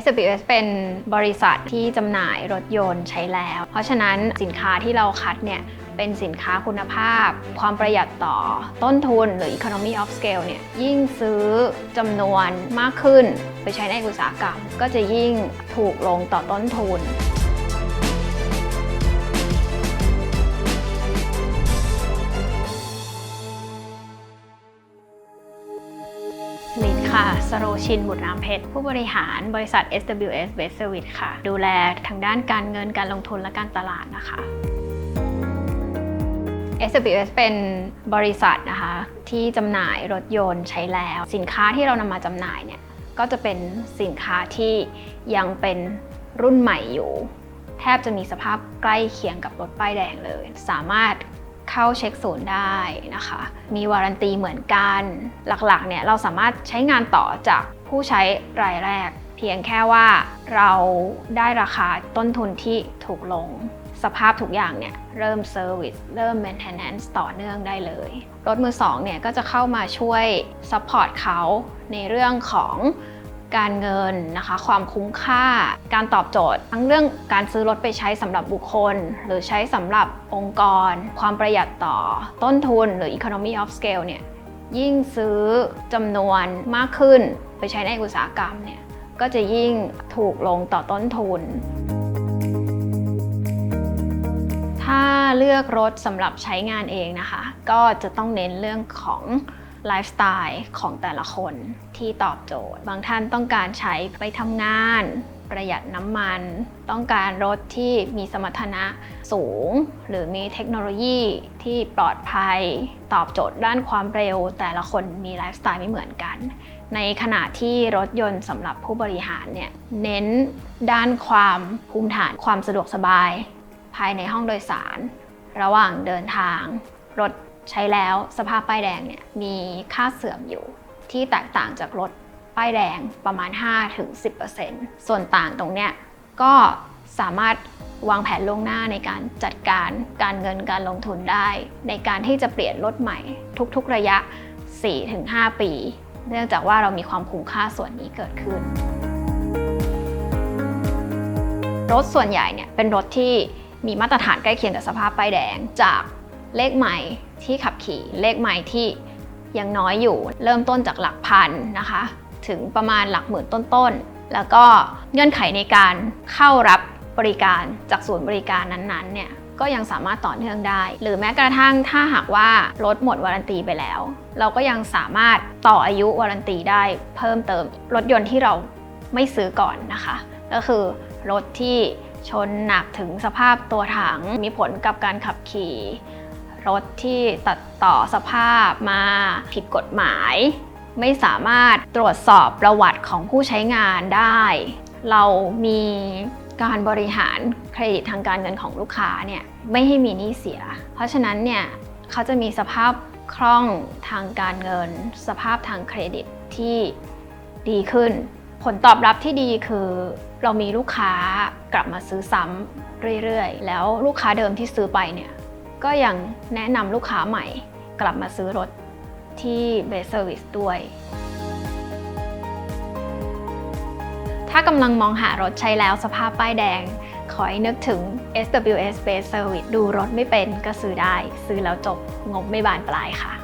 s b s เป็นบริษัทที่จำหน่ายรถยนต์ใช้แล้ว เพราะฉะนั้นสินค้าที่เราคัดเนี่ยเป็นสินค้าคุณภาพ ความประหยัดต่อต้นทุนหรือ economy of scale เนี่ยยิ่งซื้อจำนวนมากขึ้น ไปใช้ในอุตสาหกรรม ก็จะยิ่งถูกลงต่อต้นทุน ค่ะ สโรชิน บุตรน้ำเพชร ผู้บริหารบริษัท SWS Best Service ค่ะ ดูแลทางด้านการเงินการลงทุนและการตลาดนะคะ SWS เป็นบริษัทนะคะ ที่จำหน่ายรถยนต์ใช้แล้ว สินค้าที่เรานำมาจำหน่ายเนี่ย ก็จะเป็นสินค้าที่ยังเป็นรุ่นใหม่อยู่ แทบจะมีสภาพใกล้เคียงกับรถป้ายแดงเลย สามารถ เข้าเช็คศูนย์ได้นะคะ มีวารันตีเหมือนกัน หลักๆเนี่ยเราสามารถใช้งานต่อจากผู้ใช้รายแรก เพียงแค่ว่าเราได้ราคาต้นทุนที่ถูกลง สภาพทุกอย่างเนี่ยเริ่มเซอร์วิสเริ่ม maintenance ต่อเนื่องได้เลย รถมือสองเนี่ยก็จะเข้ามาช่วยซัพพอร์ตเขาในเรื่องของ การเงินนะคะ ความคุ้มค่า การตอบโจทย์ ทั้งเรื่องการซื้อรถไปใช้สำหรับบุคคล หรือใช้สำหรับองค์กร ความประหยัดต่อต้นทุนหรือ economy of scale เนี่ยยิ่งซื้อจำนวนมากขึ้นไปใช้ในอุตสาหกรรมเนี่ยก็จะยิ่งถูกลงต่อต้นทุน ถ้าเลือกรถสำหรับใช้งานเองนะคะ ก็จะต้องเน้นเรื่องของ ไลฟ์สไตล์ของแต่ละคนที่ตอบโจทย์ บางท่านต้องการใช้ไปทำงาน ประหยัดน้ำมัน ต้องการรถที่มีสมรรถนะสูง หรือมีเทคโนโลยีที่ปลอดภัย ตอบโจทย์ด้านความเร็ว แต่ละคนมีไลฟ์สไตล์ไม่เหมือนกัน ในขณะที่รถยนต์สำหรับผู้บริหารเนี่ยเน้นด้านความภูมิฐานความสะดวกสบาย ภายในห้องโดยสาร ระหว่างเดินทาง รถ ใช้แล้วสภาพป้ายแดงเนี่ยมีค่าเสื่อมอยู่ที่แตกต่างจากรถป้ายแดงประมาณ 5-10%ส่วนต่างตรงเนี้ยก็สามารถวางแผนล่วงหน้าในการจัดการการเงินการลงทุนได้ ในการที่จะเปลี่ยนรถใหม่ทุกๆระยะ 4-5 ปี เนื่องจากว่าเรามีความคุ้มค่าส่วนนี้เกิดขึ้น รถส่วนใหญ่เนี่ยเป็นรถที่มีมาตรฐานใกล้เคียงกับสภาพป้ายแดงจากเลขใหม่ ที่ขับขี่เลขใหม่ที่ยังน้อยอยู่ เริ่มต้นจากหลักพันนะคะ ถึงประมาณหลักหมื่นต้นๆ แล้วก็เงื่อนไขในการเข้ารับบริการจากศูนย์บริการนั้นๆเนี่ยก็ยังสามารถต่อเนื่องได้ หรือแม้กระทั่งถ้าหากว่ารถหมดวารันตีไปแล้ว เราก็ยังสามารถต่ออายุวารันตีได้เพิ่มเติมรถยนต์ที่เราไม่ซื้อก่อนนะคะ ก็คือรถที่ชนหนักถึงสภาพตัวถังมีผลกับการขับขี่ รถที่ตัดต่อสภาพมาผิดกฎหมาย ไม่สามารถตรวจสอบประวัติของผู้ใช้งานได้ เรามีการบริหารเครดิตทางการเงินของลูกค้าเนี่ยไม่ให้มีหนี้เสีย เพราะฉะนั้นเนี่ยเขาจะมีสภาพคล่องทางการเงิน สภาพทางเครดิตที่ดีขึ้น ผลตอบรับที่ดีคือเรามีลูกค้ากลับมาซื้อซ้ำเรื่อยๆ แล้วลูกค้าเดิมที่ซื้อไปเนี่ย ก็ยังแนะนำลูกค้าใหม่กลับมาซื้อรถที่เบสเซอร์วิสด้วย ถ้ากำลังมองหารถใช้แล้วสภาพป้ายแดง ขอให้นึกถึง SWS Base Service ดูรถไม่เป็นก็ซื้อได้ ซื้อแล้วจบงบไม่บานปลายค่ะ